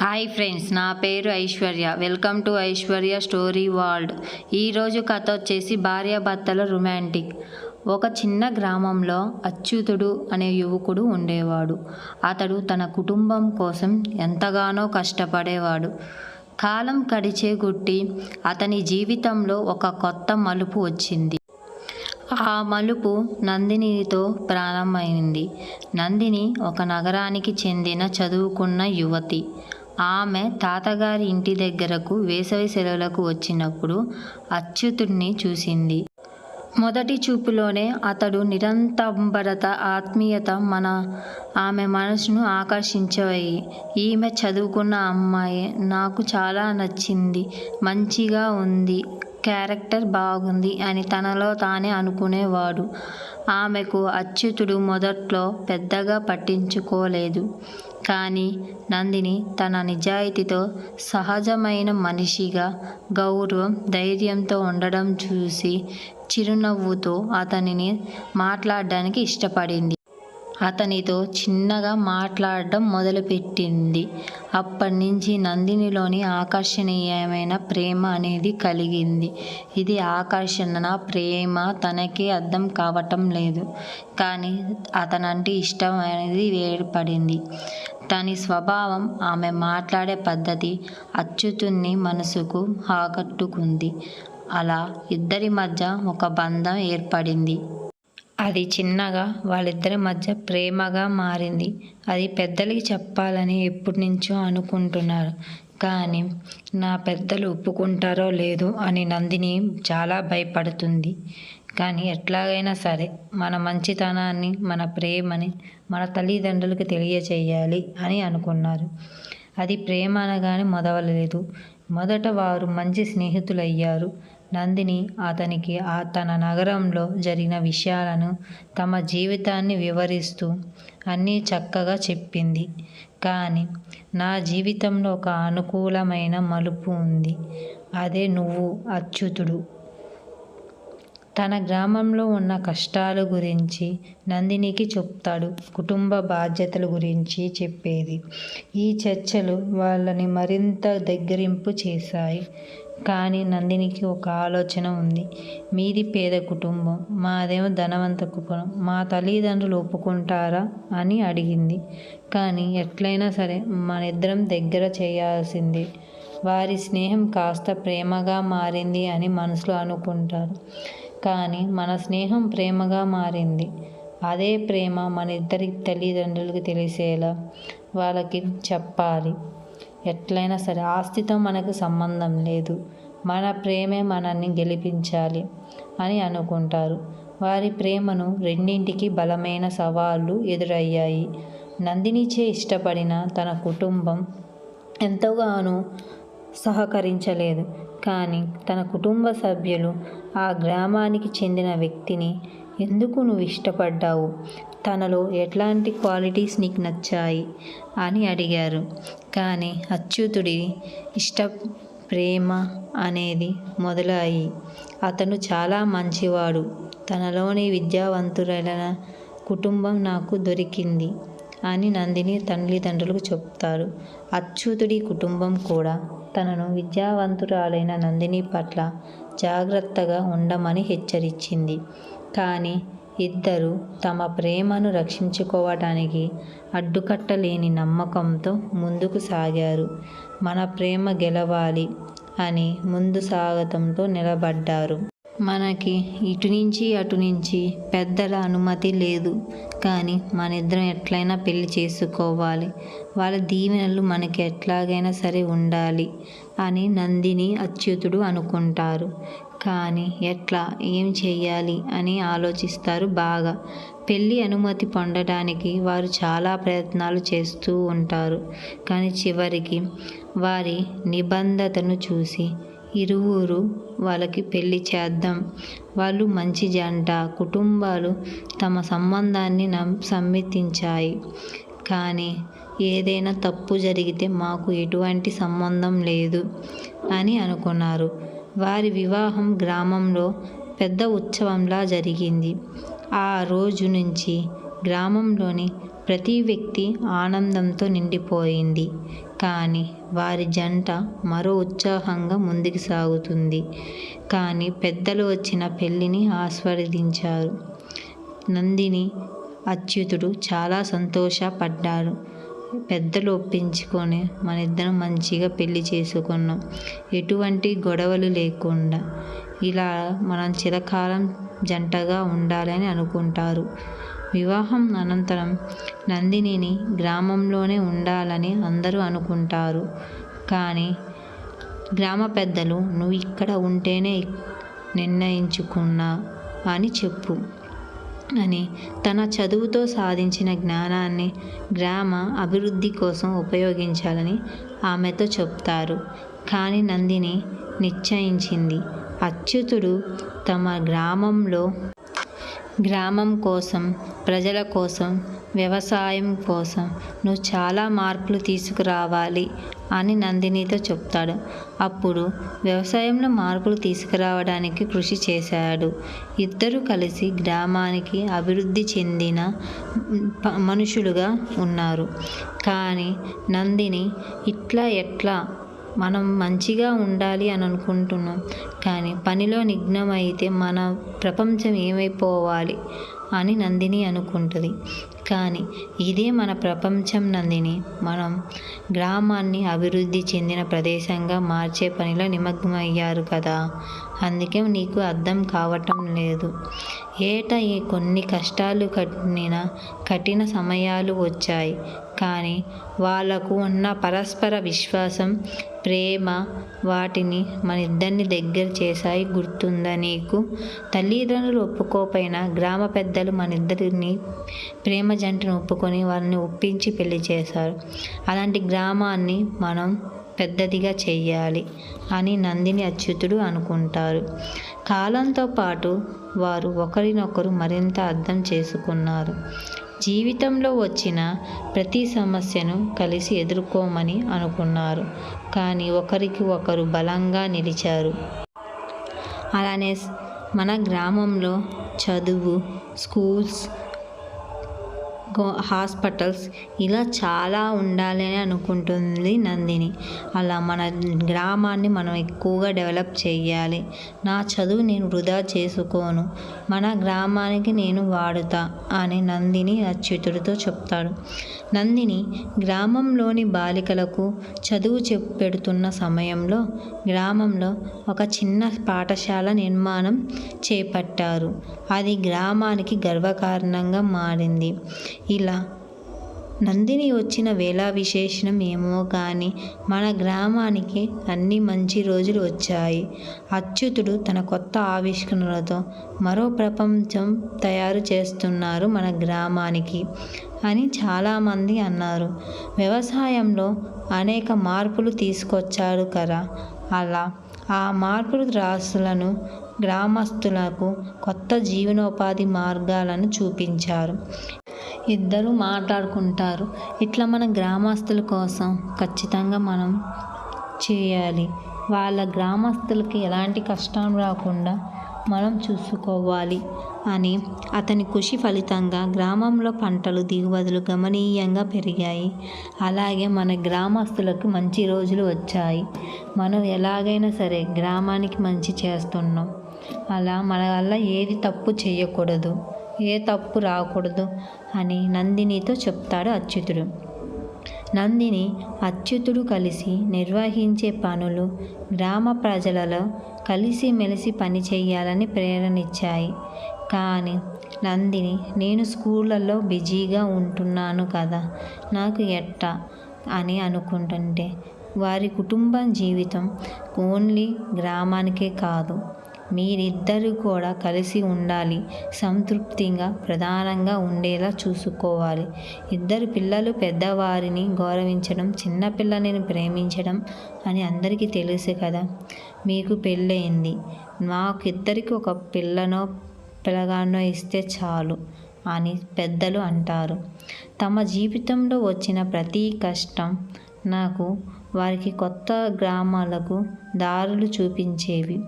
Hi friends నా పేరు Aishwarya. Welcome to Aishwarya story world. ఈరోజు కథ వచ్చేసి భార్యాభర్తల రొమాంటిక్. ఒక చిన్న గ్రామంలో అచ్యుతుడు అనే యువకుడు ఉండేవాడు. అతడు తన కుటుంబం కోసం ఎంతగానో కష్టపడేవాడు. కాలం గడిచే గుట్టి అతని జీవితంలో ఒక కొత్త మలుపు వచ్చింది. ఆ మలుపు నందినితో ప్రారంభమైంది. నందిని ఒక నగరానికి చెందిన చదువుకున్న యువతి. ఆమె తాతగారి ఇంటి దగ్గరకు వేసవి సెలవులకు వచ్చినప్పుడు అచ్యుతుడిని చూసింది. మొదటి చూపులోనే అతడు నిరంతరంబరత ఆత్మీయత మన ఆమె మనసును ఆకర్షించవయ్యి ఈమె చదువుకున్న అమ్మాయి నాకు చాలా నచ్చింది మంచిగా ఉంది క్యారెక్టర్ బాగుంది అని తనలో తానే అనుకునేవాడు. ఆమెకు అచ్యుతుడు మొదట్లో పెద్దగా పట్టించుకోలేదు. కానీ నందిని తన నిజాయితీతో సహజమైన మనిషిగా గౌరవం ధైర్యంతో ఉండడం చూసి చిరునవ్వుతో అతనిని మాట్లాడడానికి ఇష్టపడింది. అతనితో చిన్నగా మాట్లాడడం మొదలుపెట్టింది. అప్పటి నుంచి నందినిలోని ఆకర్షణీయమైన ప్రేమ అనేది కలిగింది. ఇది ఆకర్షణ ప్రేమ తనకి అర్థం కావటం లేదు. కానీ అతనంటే ఇష్టం అనేది ఏర్పడింది. తని స్వభావం ఆమె మాట్లాడే పద్ధతి అచ్యుతుని మనసుకు ఆకట్టుకుంది. అలా ఇద్దరి మధ్య ఒక బంధం ఏర్పడింది. అది చిన్నగా వాళ్ళిద్దరి మధ్య ప్రేమగా మారింది. అది పెద్దలకి చెప్పాలని ఎప్పటి నుంచో అనుకుంటున్నారు. కానీ నా పెద్దలు ఒప్పుకుంటారో లేదో అని నందిని చాలా భయపడుతుంది. కానీ ఎట్లాగైనా సరే మన మంచితనాన్ని మన ప్రేమని మన తల్లిదండ్రులకు తెలియచేయాలి అని అనుకున్నారు. అది ప్రేమ అనగానే మొదలలేదు మొదట వారు మంచి స్నేహితులయ్యారు. నందిని అతనికి ఆ తన నగరంలో జరిగిన విషయాలను తమ జీవితాన్ని వివరిస్తూ అన్నీ చక్కగా చెప్పింది. కానీ నా జీవితంలో ఒక అనుకూలమైన మలుపు ఉంది. అదే నువ్వు అచ్యుతుడు. తన గ్రామంలో ఉన్న కష్టాల గురించి నందినికి చెప్తాడు. కుటుంబ బాధ్యతల గురించి చెప్పేది. ఈ చర్చలు వాళ్ళని మరింత దగ్గరింపు చేశాయి. కానీ నందినికి ఒక ఆలోచన ఉంది. మీది పేద కుటుంబం. మాదేమో ధనవంత కుటుంబం. మా తల్లిదండ్రులు ఒప్పుకుంటారా అని అడిగింది. కానీ ఎట్లయినా సరే మన ఇద్దరం దగ్గర చేయాల్సిందే. వారి స్నేహం కాస్త ప్రేమగా మారింది అని మనసులో అనుకుంటారు. కానీ మన స్నేహం ప్రేమగా మారింది. అదే ప్రేమ మన ఇద్దరి తల్లిదండ్రులకు తెలిసేలా వాళ్ళకి చెప్పాలి. ఎట్లయినా సరే ఆస్తితో మనకు సంబంధం లేదు. మన ప్రేమే మనల్ని గెలిపించాలి అని అనుకుంటారు. వారి ప్రేమను రెండింటికి బలమైన సవాళ్ళు ఎదురయ్యాయి. నందినిచే ఇష్టపడిన తన కుటుంబం ఎంతగానో సహకరించలేదు. కానీ తన కుటుంబ సభ్యులు ఆ గ్రామానికి చెందిన వ్యక్తిని ఎందుకు నువ్వు ఇష్టపడ్డావు? తనలో ఎట్లాంటి క్వాలిటీస్ నీకు నచ్చాయి? అని అడిగారు. కానీ అచ్యుతుడి ఇష్ట ప్రేమ అనేది మొదలయ్యి అతను చాలా మంచివాడు. తనలోని విద్యావంతురైన కుటుంబం నాకు దొరికింది అని నందిని తల్లిదండ్రులకు చెప్తారు. అచ్యుతుడి కుటుంబం కూడా తనను విద్యావంతురాలైన నందిని పట్ల జాగ్రత్తగా ఉండమని హెచ్చరించింది. కానీ ఇద్దరు తమ ప్రేమను రక్షించుకోవటానికి అడ్డుకట్టలేని నమ్మకంతో ముందుకు సాగారు. మన ప్రేమ గెలవాలి అని ముందు సాగతంతో నిలబడ్డారు. మనకి ఇటు నుంచి అటు నుంచి పెద్దల అనుమతి లేదు. కానీ మన ఇద్దరం ఎట్లయినా పెళ్ళి చేసుకోవాలి. వాళ్ళ దీవెనలు మనకి ఎట్లాగైనా సరే ఉండాలి అని నందిని అచ్యుతుడు అనుకుంటారు. కానీ ఎట్లా? ఏం చేయాలి అని ఆలోచిస్తారు బాగా. పెళ్ళి అనుమతి పొందడానికి వారు చాలా ప్రయత్నాలు చేస్తూ ఉంటారు. కానీ చివరికి వారి నిబంధతను చూసి ఇరువురు వాళ్ళకి పెళ్ళి చేద్దాం. వాళ్ళు మంచి జంట. కుటుంబాలు తమ సంబంధాన్ని సమ్మతించాయి. కానీ ఏదైనా తప్పు జరిగితే మాకు ఎటువంటి సంబంధం లేదు అని అనుకున్నారు. వారి వివాహం గ్రామంలో పెద్ద ఉత్సవంలా జరిగింది. ఆ రోజు నుంచి గ్రామంలోని ప్రతి వ్యక్తి ఆనందంతో నిండిపోయింది. కానీ వారి జంట మరో ఉత్సాహంగా ముందుకు సాగుతుంది. కానీ పెద్దలు వచ్చిన పెళ్ళిని ఆస్వాదించారు. నందిని అచ్యుతుడు చాలా సంతోషపడ్డారు. పెద్దలు ఒప్పించుకొని మన ఇద్దరం మంచిగా పెళ్ళి చేసుకున్నాం. ఎటువంటి గొడవలు లేకుండా. ఇలా మనం చిరకాలం జంటగా ఉండాలని అనుకుంటారు. వివాహం అనంతరం నందినిని గ్రామంలోనే ఉండాలని అందరూ అనుకుంటారు. కానీ గ్రామ పెద్దలు నువ్వు ఇక్కడ ఉంటేనే నిర్ణయించుకున్నా అని చెప్పు అని తన చదువుతో సాధించిన జ్ఞానాన్ని గ్రామ అభివృద్ధి కోసం ఉపయోగించాలని ఆమెతో చెప్తారు. కానీ నందిని నిశ్చయించింది అచ్యుతుడు తమ గ్రామంలో గ్రామం కోసం ప్రజల కోసం వ్యవసాయం కోసం నువ్వు చాలా మార్పులు తీసుకురావాలి అని నందినితో చెప్తాడు. అప్పుడు వ్యవసాయంలో మార్పులు తీసుకురావడానికి కృషి చేశాడు. ఇద్దరు కలిసి గ్రామానికి అభివృద్ధి చెందిన మనుషులుగా ఉన్నారు. కానీ నందిని ఇట్లా ఎట్లా మనం మంచిగా ఉండాలి అని అనుకుంటున్నాం. కానీ పనిలో నిఘ్నమైతే మన ప్రపంచం ఏమైపోవాలి అని నందిని అనుకుంటుంది. కానీ ఇదే మన ప్రపంచం నందిని. మనం గ్రామాన్ని అభివృద్ధి చెందిన ప్రదేశంగా మార్చే పనిలో నిమగ్నమయ్యారు కదా. అందుకే నీకు అర్థం కావటం లేదు. ఏట ఈ కొన్ని కష్టాలు కఠిన కఠిన సమయాలు వచ్చాయి. కానీ వాళ్ళకు ఉన్న పరస్పర విశ్వాసం ప్రేమ వాటిని మన ఇద్దరిని దగ్గర చేశాయి గుర్తుందా నీకు? తల్లిదండ్రులు ఒప్పుకోపోయినా గ్రామ పెద్దలు మన ఇద్దరిని ప్రేమ జంటను ఒప్పుకొని వాళ్ళని ఒప్పించి పెళ్ళి చేశారు. అలాంటి గ్రామాన్ని మనం పెద్దదిగా చేయాలి అని నందిని అచ్యుతుడు అనుకుంటారు. కాలంతో పాటు వారు ఒకరినొకరు మరింత అర్థం చేసుకున్నారు. జీవితంలో వచ్చిన ప్రతి సమస్యను కలిసి ఎదుర్కోమని అనుకున్నారు. కానీ ఒకరికి ఒకరు బలంగా నిలిచారు. అలానే మన గ్రామంలో చదువు స్కూల్స్ హాస్పిటల్స్ ఇలా చాలా ఉండాలని అనుకుంటుంది నందిని. అలా మన గ్రామాన్ని మనం ఎక్కువగా డెవలప్ చేయాలి నా చదువు నేను వృధా చేసుకోను. మన గ్రామానికి నేను వాడుతా అని నందిని అచ్యుతుడితో చెప్తాడు. నందిని గ్రామంలోని బాలికలకు చదువు చెప్ పెడుతున్న సమయంలో గ్రామంలో ఒక చిన్న పాఠశాల నిర్మాణం చేపట్టారు. అది గ్రామానికి గర్వకారణంగా మారింది. ఇలా. నందిని వచ్చిన వేళ విశేషణం ఏమో కానీ మన గ్రామానికి అన్ని మంచి రోజులు వచ్చాయి. అచ్యుతుడు తన కొత్త ఆవిష్కరణలతో మరో ప్రపంచం తయారు చేస్తున్నారు మన గ్రామానికి అని చాలామంది అన్నారు. వ్యవసాయంలో అనేక మార్పులు తీసుకొచ్చారు కదా. అలా ఆ మార్పులు రాసులను గ్రామస్తులకు కొత్త జీవనోపాధి మార్గాలను చూపించారు. ఇద్దరు మాట్లాడుకుంటారు. ఇట్లా మన గ్రామస్తుల కోసం ఖచ్చితంగా మనం చేయాలి. వాళ్ళ గ్రామస్తులకి ఎలాంటి కష్టం రాకుండా మనం చూసుకోవాలి అని అతని కృషి ఫలితంగా గ్రామంలో పంటలు దిగుబడులు గమనీయంగా పెరిగాయి. అలాగే మన గ్రామస్తులకు మంచి రోజులు వచ్చాయి. మనం ఎలాగైనా సరే గ్రామానికి మంచి చేస్తున్నాం. అలా మన వల్ల ఏది తప్పు చేయకూడదు. ఏ తప్పు రాకూడదు అని నందినితో చెప్తాడు అచ్యుతుడు. నందిని అచ్యుతుడు కలిసి నిర్వహించే పనులు గ్రామ ప్రజలలో కలిసిమెలిసి పని చేయాలని ప్రేరణిచ్చాయి కానీ నందిని నేను స్కూళ్ళల్లో బిజీగా ఉంటున్నాను కదా నాకు ఎట్టా అని అనుకుంటుంటే వారి కుటుంబ జీవితం ఓన్లీ గ్రామానికే కాదు మీరిద్దరూ కూడా కలిసి ఉండాలి. సంతృప్తిగా ప్రధానంగా ఉండేలా చూసుకోవాలి. ఇద్దరు పిల్లలు పెద్దవారిని గౌరవించడం చిన్నపిల్లని ప్రేమించడం అని అందరికీ తెలుసు కదా. మీకు పెళ్ళయింది. మాకు ఇద్దరికి ఒక పిల్లనో పిల్లగానో ఇస్తే చాలు అని పెద్దలు అంటారు. తమ జీవితంలో వచ్చిన ప్రతి కష్టం నాకు వారికి కొత్త గ్రామాలకు దారులు చూపించేవి.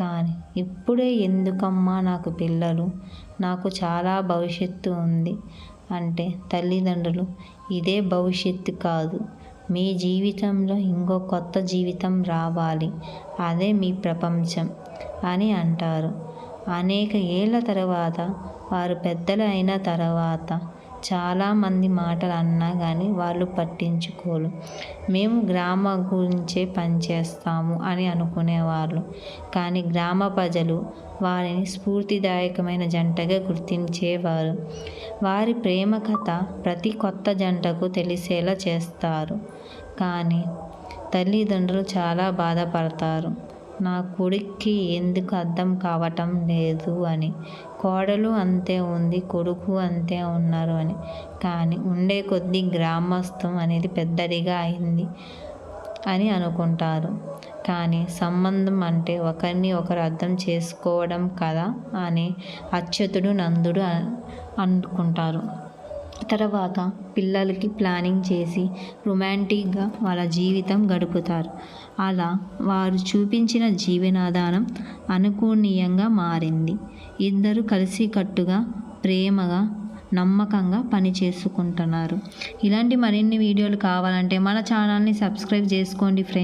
కానీ ఇప్పుడే ఎందుకమ్మా నాకు పిల్లలు? నాకు చాలా భవిష్యత్తు ఉంది అంటే తల్లిదండ్రులు ఇదే భవిష్యత్తు కాదు. మీ జీవితంలో ఇంకో కొత్త జీవితం రావాలి. అదే మీ ప్రపంచం అని అంటారు. అనేక ఏళ్ళ తర్వాత వారు పెద్దలు అయిన తర్వాత చాలామంది మాటలు అన్నా కానీ వాళ్ళు పట్టించుకోరు. మేము గ్రామ గురించే పనిచేస్తాము అని అనుకునేవాళ్ళు. కానీ గ్రామ ప్రజలు వారిని స్ఫూర్తిదాయకమైన జంటగా గుర్తించేవారు. వారి ప్రేమ కథ ప్రతి కొత్త జంటకు తెలిసేలా చేస్తారు. కానీ తల్లిదండ్రులు చాలా బాధపడతారు. నా కొడుక్కి ఎందుకు అర్థం కావటం లేదు అని. కోడలు అంతే ఉంది కొడుకు అంతే ఉన్నారు అని. కానీ ఉండే కొద్దీ గ్రామస్థం అనేది పెద్దదిగా అయింది అని అనుకుంటారు. కానీ సంబంధం అంటే ఒకరిని ఒకరు అర్థం చేసుకోవడం కదా అని అచ్యుతుడు నందుడు అనుకుంటారు. తర్వాత పిల్లలకి ప్లానింగ్ చేసి రొమాంటిక్గా వాళ్ళ జీవితం గడుపుతారు. అలా వారు చూపించిన జీవనాధారం అనుకూనీయంగా మారింది. ఇద్దరు కలిసికట్టుగా ప్రేమగా నమ్మకంగా పని చేసుకుంటున్నారు. ఇలాంటి మరిన్ని వీడియోలు కావాలంటే మన ఛానల్ని సబ్స్క్రైబ్ చేసుకోండి ఫ్రెండ్స్.